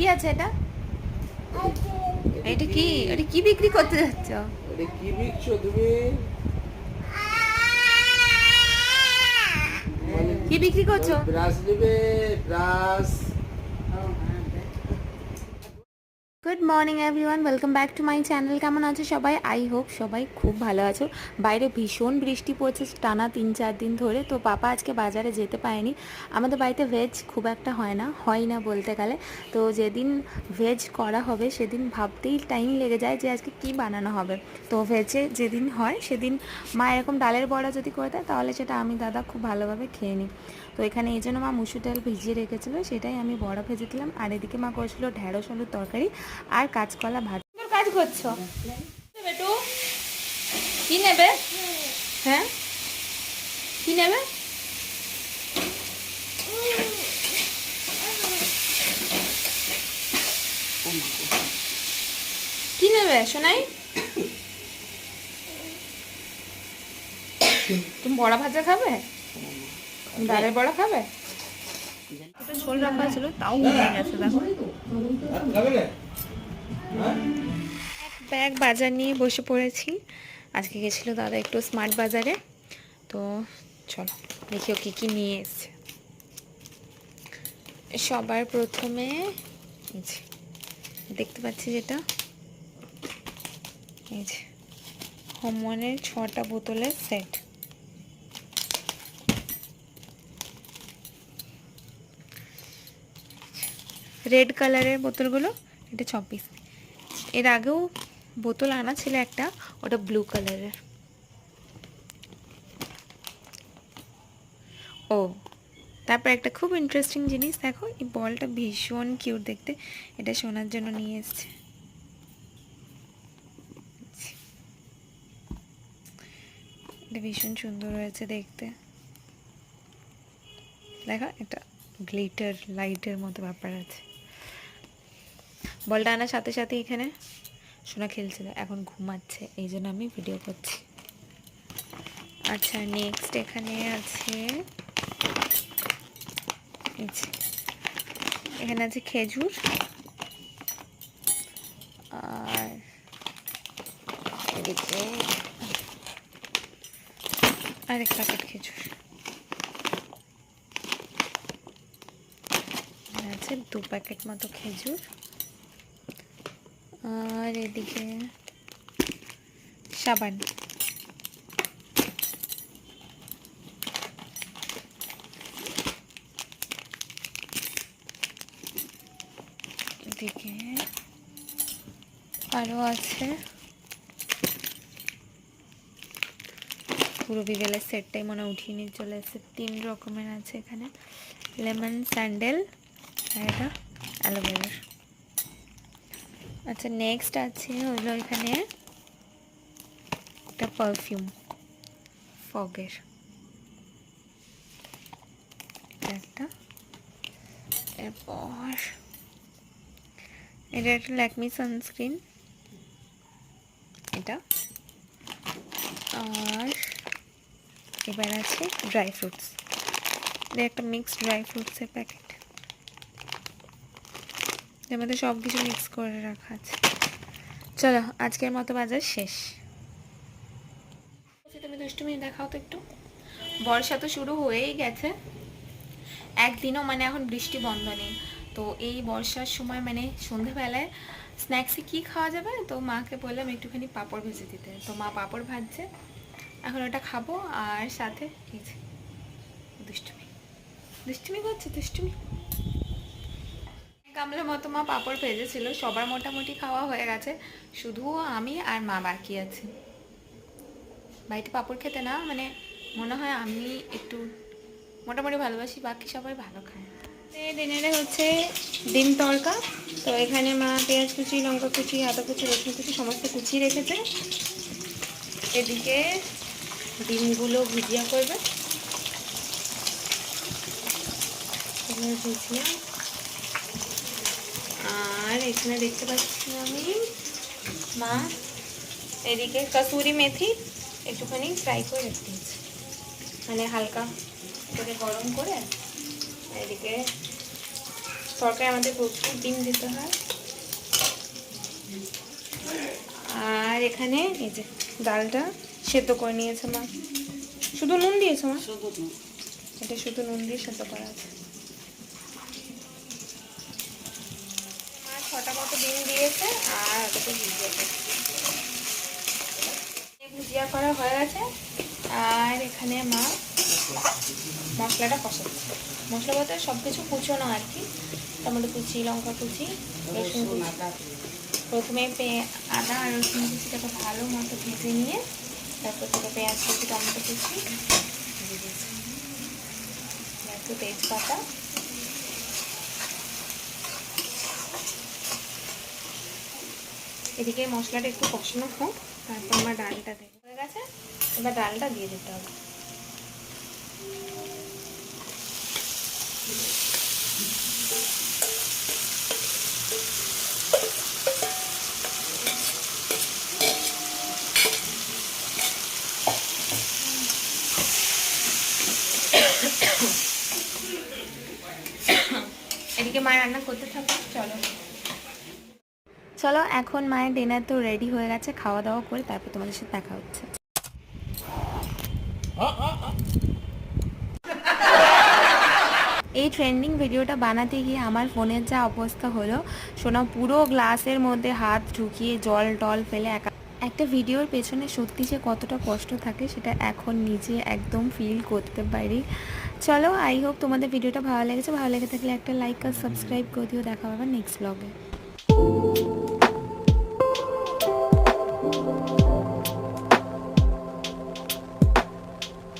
কি আছে এটা? এটা কি? এটা কি বিক্রি করতে যাচ্ছ? এটা কি বিকছো তুমি? কি বিক্রি করছ? ব্রাশ নেবে brush. Good morning everyone welcome back to my channel কেমন আছো সবাই? আই হোপ সবাই খুব ভালো আছো। বাইরে ভীষণ বৃষ্টি পড়ছে টানা তিন চার দিন ধরে। তো পাপা আজকে বাজারে যেতে পারেনি। আমাদের বাড়িতে ভেজ খুব একটা হয় না হয় না বলতে গেলে। তো যেদিন ভেজ করা হবে, সেদিন ভাবতেই টাইম লেগে যায় যে আজকে কি বানানো হবে। তো ভেজে যেদিন হয়, সেদিন মা এরকম ডালের বড়া যদি করে দেয়, তাহলে সেটা আমি দাদা খুব ভালোভাবে খেয়ে নিই। তো এখানে এই জন্য মা মুসুর ডাল ভিজিয়ে রেখেছিলো, সেটাই আমি বড়া ভেজে দিলাম। আর এদিকে মা করেছিল ঢেঁড়স আলুর তরকারি। আর কাঁচকলা ভাত। কাজ করছ। বেটু কি নেবে? হ্যাঁ? কি নেবে? কি নেবে শোনাই তুমি বড়া ভাজা খাবে? ডালের বড়া খাবে? ওটা ঝোল রাখা ছিল তাও গেছে দেখো। ব্যাগ বাজার নিয়ে বসে পড়েছি। আজকে গেছিল দাদা একটু স্মার্ট বাজারে। তো চলো, দেখি ও কী কী নিয়ে এসছে। সবার প্রথমে দেখতে পাচ্ছি যেটা। এই যে হোমনের ছটা বোতলের সেট। রেড কালারের বোতলগুলো, এটা ছ পিস এর আগেও বোতল আনা ছিল একটা, ওটা ব্লু কালারের ও, তারপর একটা খুব ইন্টারেস্টিং জিনিস, দেখো, এই বলটা ভীষণ কিউট দেখতে। এটা শোনার জন্য নিয়ে এসছে। এটা ভীষণ সুন্দর হয়েছে দেখতে। দেখো, একটা গ্লিটার লাইটের মতো ব্যাপার আছে। বলটা আনার সাথে সাথে এখানে সোনা খেলছিল, এখন ঘুমাচ্ছে, এই জন্য আমি ভিডিও করছি। আচ্ছা নেক্সট এখানে আছে এখানে আছে খেজুর, আর এদিকে আরেক প্যাকেট খেজুর। আছে দু প্যাকেট মতো খেজুর। আর এদিকে সাবান। এদিকে আরও আছে। পুরো বিকেলের সেটটাই মনে উঠিয়ে নিয়ে চলে এসেছে। তিন রকমের আছে এখানে। লেমন স্যান্ডেল আর এটা অ্যালোভেরার। আচ্ছা নেক্সট আছে হলো এখানে একটা পারফিউম ফগের। একটা। এরপর এটা একটা ল্যাকমি সানস্ক্রিন এটা। আর এবার আছে ড্রাই ফ্রুটস এটা একটা মিক্সড ড্রাই ফ্রুটসের প্যাকেট এর মধ্যে সব কিছু মিক্স করে রাখা আছে। চলো, আজকের মতো বাজার শেষ। তুমি দুষ্টুমি দেখাও তো একটু। বর্ষা তো শুরু হয়েই গেছে। একদিনও মানে এখন বৃষ্টি বন্ধ নেই। তো এই বর্ষার সময় মানে সন্ধেবেলায় স্ন্যাক্সে কি খাওয়া যাবে? তো মাকে বললাম একটুখানি পাঁপড় ভেজে দিতে। তো মা পাঁপড় ভাজছে। এখন ওটা খাব আর সাথে দুষ্টুমি। দুষ্টুমি করছে, দুষ্টুমি। গামলার মতো মা পাঁপড় ভেজেছিল, সবার মোটামুটি খাওয়া হয়ে গেছে, শুধু আমি আর মা বাকি আছি। বাড়িতে পাঁপড় খেতে না মানে মনে হয় আমি একটু মোটামুটি ভালোবাসি, বাকি সবাই ভালো খায়। ডিনারে হচ্ছে ডিম তড়কা, তো এখানে মা পেঁয়াজ কুচি, লঙ্কা কুচি, আদা কুচি, রসুন কুচি সমস্ত কুচি রেখেছে। এদিকে ডিমগুলো ভুজিয়া করবে। ভুজিয়া এখানে দেখতে পাচ্ছি আমি। মা এদিকে কসুরি মেথি একটুখানি ফ্রাই করে রেখে দিয়েছি। মানে হালকা করে গরম করে এদিকে তরকারি আমাদের প্রচুর ডিম দিতে হয়। আর এখানে এই যে ডালটা সেদ্ধ করে নিয়েছে মা। শুধু নুন দিয়েছ মা? এটা শুধু নুন দিয়ে সেদ্ধ করা আছে। ছটা মতো ডিম দিয়েছে আর ওটাকে ভিজিয়েছে ভুজিয়া করা হয়ে গেছে। আর এখানে মা মশলাটা কষাচ্ছে মশলা বলতে সব কিছু কুচোনো আর কি। টমেটো কুচি লঙ্কা কুচি রসুন কুচি। প্রথমে আদা আর রসুন কুচিটাকে ভালো মতো ভেজে নিয়ে তারপর থেকে পেঁয়াজ কুচি টমেটো কুচি একটু তেজপাতা এদিকে মশলাটা একটু কষানো হোক, তারপর আমার ডালটা দেবো। হয়ে গেছে? এবার ডালটা দিয়ে দিতে হবে। এদিকে মা রান্না করতে থাকো চলো। চলো, এখন মায়ের ডিনার তো রেডি হয়ে গেছে খাওয়া দাওয়া করে তারপর তোমাদের সাথে দেখা হচ্ছে। এই ট্রেন্ডিং ভিডিওটা বানাতে গিয়ে আমার ফোনের যা অবস্থা হলো শোনা পুরো গ্লাসের মধ্যে হাত ঢুকিয়ে জল টল ফেলে একা একটা ভিডিওর পেছনে সত্যি যে কতটা কষ্ট থাকে, সেটা এখন নিজে একদম ফিল করতে পারি। চলো আই হোপ তোমাদের ভিডিওটা ভালো লেগেছে। ভালো লেগে থাকলে একটা লাইক আর সাবস্ক্রাইব করে দিও। দেখা হবে নেক্সট ব্লগে